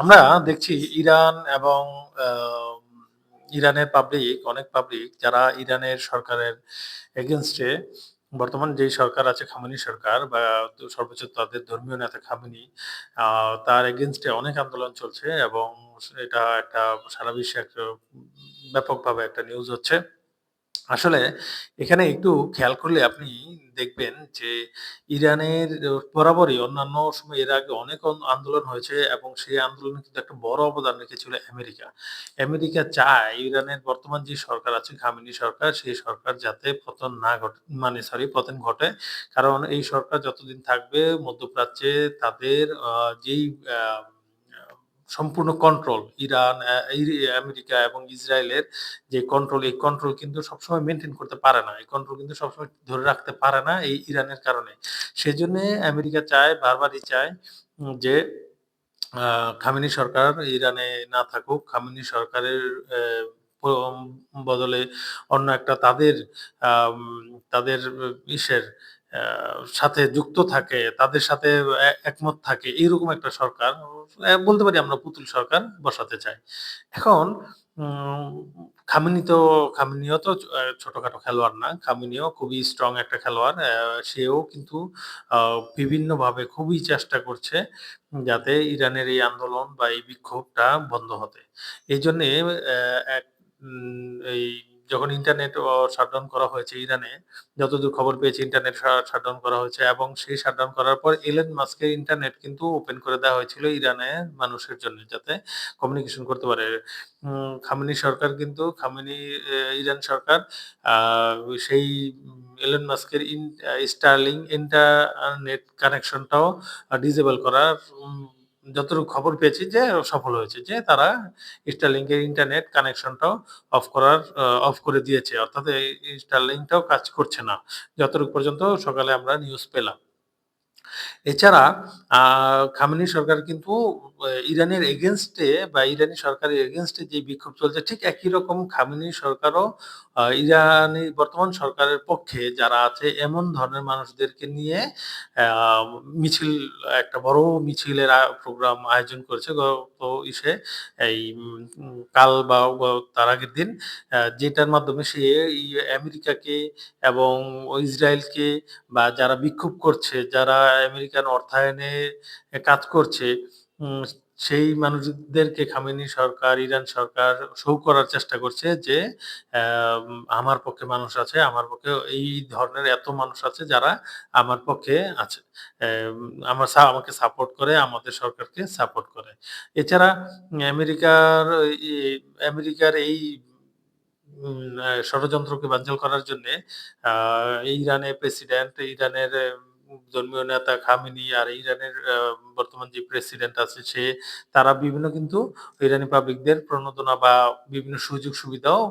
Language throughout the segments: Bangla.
আমরা দেখছি ইরান এবং ইরানের পাবলিক, অনেক পাবলিক যারা ইরানের সরকারের এগেইনস্ট এ বর্তমান যেই সরকার আছে খামেনি সরকার বা সর্বোচ্চ তাদের ধর্মীয় নেতা খামেনি তার এগেইনস্ট এ অনেক আন্দোলন চলছে এবং এটা একটা সারা বিশ্বে একটা ব্যাপকভাবে একটা নিউজ হচ্ছে। আসলে এখানে একটু খেয়াল করলে আপনি দেখবেন যে ইরানের বরাবরই অন্যান্য সময় এর আগে অনেক অন আন্দোলন হয়েছে এবং সেই আন্দোলনে কিন্তু একটা বড় অবদান রেখেছিল আমেরিকা। আমেরিকা চায় ইরানের বর্তমান যে সরকার আছে খামেনি সরকার, সেই সরকার যাতে পতন না ঘটে মানে সরি পতন ঘটে। কারণ এই সরকার যতদিন থাকবে মধ্যপ্রাচ্যে তাদের যেই আ আ সম্পূর্ণ কন্ট্রোল ইরান, আমেরিকা এবং ইসরায়েলের যে কন্ট্রোল, এই কন্ট্রোল কিন্তু সবসময় মেনটেন করতে পারে না। এই কন্ট্রোল কিন্তু সবসময় ধরে রাখতে পারে না এই ইরানের কারণে। সেজন্যে আমেরিকা চায়, বারবারই চায় যে খামেনি সরকার ইরানে না থাকুক। খামেনি সরকারের বদলে অন্য একটা তাদের তাদের ইসের সাথে যুক্ত থাকে, তাদের সাথে একমত থাকে। এরকম একটা সরকার বলতে পারি আমরা পুতুল সরকার বসাতে চাই এখন খামেনি তো খামেনিও তো ছোটখাটো খেলোয়াড় না। খামেনিও খুবই স্ট্রং একটা খেলোয়াড়। সেও কিন্তু বিভিন্নভাবে খুবই চেষ্টা করছে যাতে ইরানের এই আন্দোলন বা এই বিক্ষোভটা বন্ধ হতে। এই জন্যে এক এই যখন ইন্টারনেট শাটডাউন করা হয়েছে ইরানে, যতদূর খবর পেয়েছি ইন্টারনেট শাটডাউন করা হয়েছে এবং সেই শাটডাউন করার পর এলেন মাস্কের ইন্টারনেট কিন্তু ওপেন করে দেওয়া হয়েছিল ইরানে মানুষের জন্য যাতে কমিউনিকেশন করতে পারে। খামেনি সরকার কিন্তু খামেনি ইরান সরকার সেই এলন মাস্কের ইন স্টার্লিং ইন্টারনেট কানেকশনটাও আ ডিসেবল করার যতটুকু খবর পেয়েছি যে সফল হয়েছে। যে তারা স্টারলিংকের ইন্টারনেট কানেকশনটাও অফ করার অফ করে দিয়েছে। অর্থাৎ এই স্টারলিংকটাও কাজ করছে না। যতটুকু পর্যন্ত সকালে আমরা নিউজ পেলাম। এছাড়া খামিনী সরকার কিন্তু ইরানের এগেইনস্ট এ বা ইরানি সরকারের এগেইনস্ট এ যে বিক্ষোভ চলছে ঠিক একই রকম খামেনি সরকারও ইরানি বর্তমান সরকারের পক্ষে যারা আছে এমন ধরনের মানুষদেরকে নিয়ে মিছিল একটা বড় মিছিলের প্রোগ্রাম আয়োজন করেছে গত ইসে এই কাল বা তার আগের দিন যেটার মাধ্যমে সে আমেরিকাকে এবং ইসরায়েলকে বা যারা বিক্ষোভ করছে, যারা আমেরিকান অর্থায়নে কাজ করছে সেই মানুষদেরকে খামেনি সরকার, ইরান সরকার শো করার চেষ্টা করছে যে আমার পক্ষে মানুষ আছে, আমার পক্ষে এই ধরনের এত মানুষ আছে যারা আমার পক্ষে আছে। আমার আমাকে সাপোর্ট করে, আমাদের সরকারকে সাপোর্ট করে। এছাড়া আমেরিকার আমেরিকার এই ষড়যন্ত্রকে বানচাল করার জন্যে ইরানের প্রেসিডেন্ট, ইরানের ধর্মীয় নেতা খামেনি আর ইরানের বর্তমান যে প্রেসিডেন্ট আছে সে, তারা বিভিন্ন কিন্তু ইরানি পাবলিকদের প্রণোদনা বা বিভিন্ন সুযোগ সুবিধাও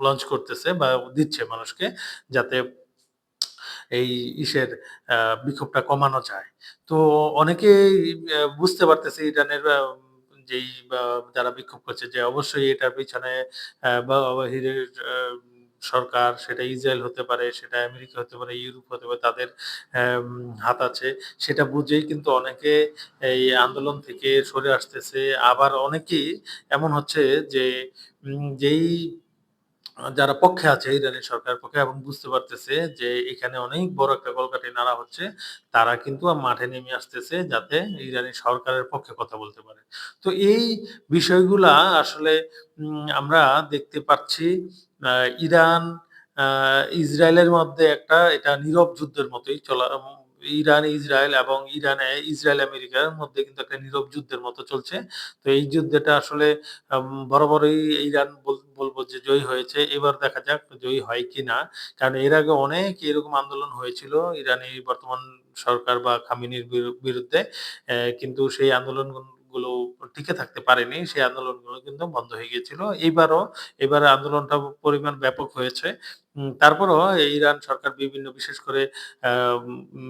লঞ্চ করতেছে বা দিচ্ছে মানুষকে যাতে এই ইসের বিক্ষোভটা কমানো যায়। তো অনেকেই আ বুঝতে পারতেছে ইরানের যেই যারা বিক্ষোভ করছে যে অবশ্যই এটার পিছনে সরকার সেটা ইসরায়েল হতে পারে, সেটা আমেরিকা হতে পারে, ইউরোপ হতে পারে তাদের হাত আছে। সেটা বুঝেই কিন্তু অনেকে এই আন্দোলন থেকে সরে আসতেছে। আবার অনেকেই এমন হচ্ছে যে যেই যারা পক্ষে আছে, ইরানি সরকার পক্ষে এবং বুঝতে পারতেছে যে এখানে অনেক বড় একটা কলকাঠি নাড়া হচ্ছে। তারা কিন্তু মাঠে নেমে আসতেছে যাতে ইরানি সরকারের পক্ষে কথা বলতে পারে। তো এই বিষয়গুলা আসলে আমরা দেখতে পাচ্ছি ইরান ইসরায়েলের মধ্যে একটা, এটা নীরব যুদ্ধের মতোই চলা ইরান, ইসরায়েল এবং ইরানে ইসরায়েল আমেরিকার মধ্যে কিন্তু একটা নীরব যুদ্ধের মতো চলছে। তো এই যুদ্ধটা আসলে বরাবরই ইরান বল বলব যে জয়ী হয়েছে। এবার দেখা যাক জয়ী হয় কিনা। কারণ এর আগে অনেক এরকম আন্দোলন হয়েছিল ইরানি বর্তমান সরকার বা খামেনির বিরু বিরুদ্ধে। কিন্তু সেই আন্দোলনগুলো টিকে থাকতে পারেনি। সেই আন্দোলনগুলো কিন্তু বন্ধ হয়ে গিয়েছিল। এইবারও এবার আন্দোলনটা পরিমাণ ব্যাপক হয়েছে। তারপরও ইরান সরকার বিভিন্ন বিশেষ করে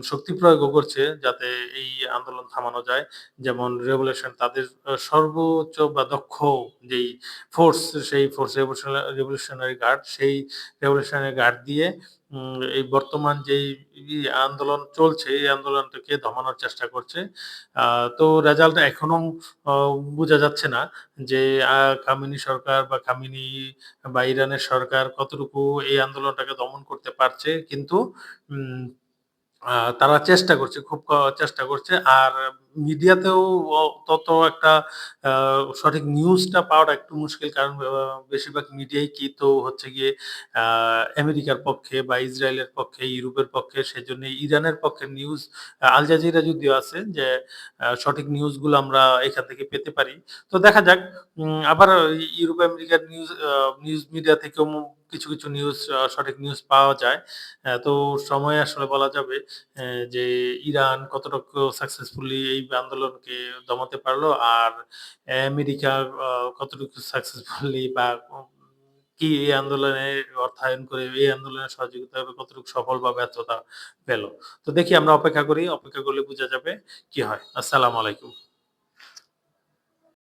শক্তি প্রয়োগও করছে যাতে এই আন্দোলন থামানো যায়। যেমন রেভলিউশন তাদের সর্বোচ্চ বা দক্ষ যেই ফোর্স সেই ফোর্স রেভলিউশনারি গার্ড সেই রেভলিউশনারি গার্ড দিয়ে এই বর্তমান ই আন্দোলন চলছে এই আন্দোলনটাকে দমানোর চেষ্টা করছে। তো রেজাল্ট এখনও বোঝা যাচ্ছে না যে আ খামেনি সরকার বা খামেনি বা ইরানের সরকার কতটুকু এই আন্দোলনটাকে দমন করতে পারছে। কিন্তু তারা চেষ্টা করছে, খুব চেষ্টা করছে। আর মিডিয়াতেও তত একটা সঠিক নিউজটা পাওয়াটা একটু মুশকিল। কারণ বেশিরভাগ মিডিয়াই কি তো হচ্ছে গিয়ে আমেরিকার পক্ষে বা ইসরায়েলের পক্ষে, ইউরোপের পক্ষে। সেজন্য ইরানের পক্ষে নিউজ আল জাজিরা যদিও আছে যে সঠিক নিউজগুলো আমরা এখান থেকে পেতে পারি। তো দেখা যাক আবার ইউরোপ আমেরিকার নিউজ নিউজ মিডিয়া থেকেও কিছু, কিছু নিউজ সঠিক নিউজ পাওয়া যায়। তো সময় আসলে বলা যাবে যে ইরান কতটুকু সাকসেসফুলি এই আন্দোলনকে দমাতে পারল। আর আমেরিকা কতটুকু সাকসেসফুলি বা, কি এই আন্দোলনে অর্থায়ন করে, এই আন্দোলনের সহযোগিতা কতটুকু সফল বা ব্যর্থতা পেল। তো দেখি আমরা অপেক্ষা করি। অপেক্ষা করলে বোঝা যাবে কি হয়। আসসালামু আলাইকুম।